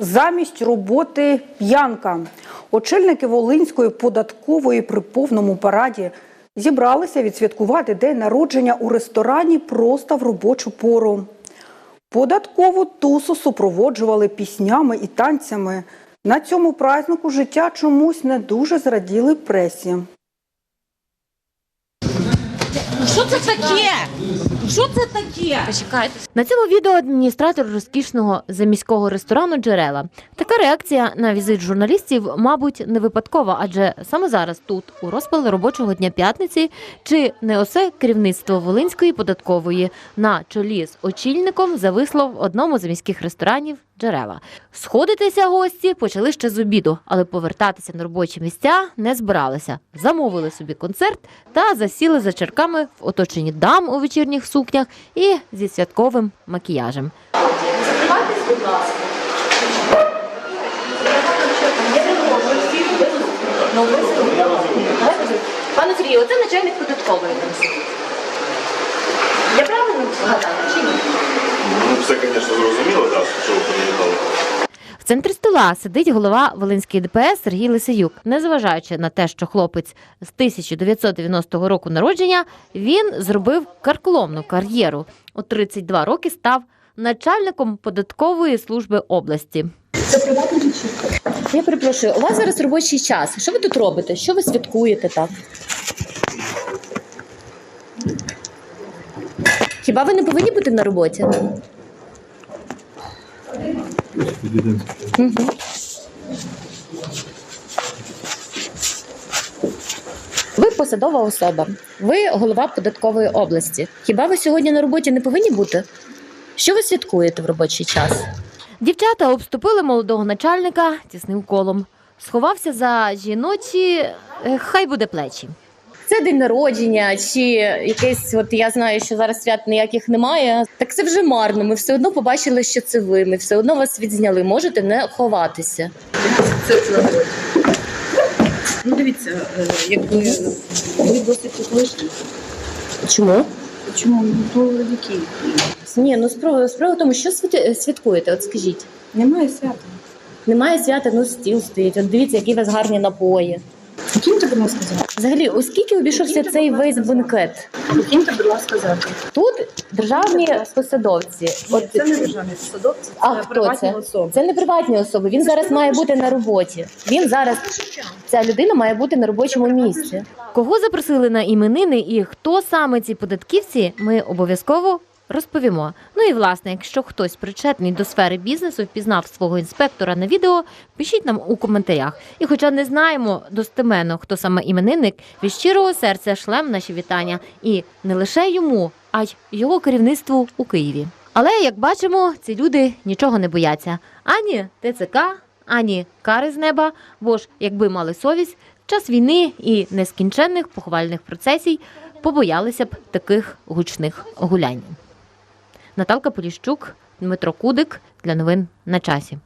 Замість роботи п'янка. Очільники Волинської податкової при повному параді зібралися відсвяткувати день народження у ресторані просто в робочу пору. Податкову тусу супроводжували піснями і танцями. На цьому празднику життя чомусь не дуже зраділи пресі. Що це таке? Що це таке? Почекайте. На цьому відео адміністратор розкішного заміського ресторану Джерела. Така реакція на візит журналістів, мабуть, не випадкова, адже саме зараз тут, у розпал робочого дня п'ятниці, чи не осе керівництво Волинської податкової на чолі з очільником зависло в одному з міських ресторанів Джерела. Сходитися гості почали ще з обіду, але повертатися на робочі місця не збиралися. Замовили собі концерт та засіли за черками в оточенні дам у вечірніх сукнях і зі святковим макіяжем. Закривайтесь, будь ласка. Пане Сергію, оце начальник податкової. Я правильно згадала чи ні? Ну, все, звісно, зрозуміло, так, що ви приїхали. В центрі стола сидить голова Волинської ДПС Сергій Лисеюк. Незважаючи на те, що хлопець з 1990 року народження, він зробив карколомну кар'єру. У 32 роки став начальником податкової служби області. Це приватна вечірка. Я перепрошую, у вас зараз робочий час. Що ви тут робите? Що ви святкуєте так? Хіба ви не повинні бути на роботі? Ви посадова особа. Ви голова податкової області. Хіба ви сьогодні на роботі не повинні бути? Що ви святкуєте в робочий час? Дівчата обступили молодого начальника тісним колом. Сховався за жіночі, хай буде плечі. Це день народження, чи якесь, от я знаю, що зараз свят ніяких немає. Так це вже марно. Ми все одно побачили, що це ви. Ми все одно вас відзняли. Можете не ховатися. Це Ну, дивіться, е, якби ви досить колишні. Чому? Чому Ну, то які? Ні, ну справа, справа в тому, що святи- святкуєте? От скажіть. Немає свята. Немає свята, ну стіл стоїть. От дивіться, які у вас гарні напої. Покиньте, будь ласка, завтра. Взагалі, оскільки обійшовся цей весь бенкет? Покиньте, будь ласка, завтра. Тут державні посадовці. От Це не державний садовці, це А хто приватні це? особи. Це не приватні особи. Він зараз має бути на роботі. Він зараз ця людина має бути на робочому місці. Кого запросили на іменини і хто саме ці податківці, ми обов'язково розповімо. Ну і власне, якщо хтось причетний до сфери бізнесу впізнав свого інспектора на відео, пишіть нам у коментарях. І хоча не знаємо достеменно, хто саме іменинник, від щирого серця шлем наші вітання і не лише йому, а й його керівництву у Києві. Але як бачимо, ці люди нічого не бояться ані ТЦК, ані кари з неба. Бо ж, якби мали совість, в час війни і нескінченних поховальних процесій побоялися б таких гучних гулянь. Наталка Поліщук, Дмитро Кудик для новин на часі.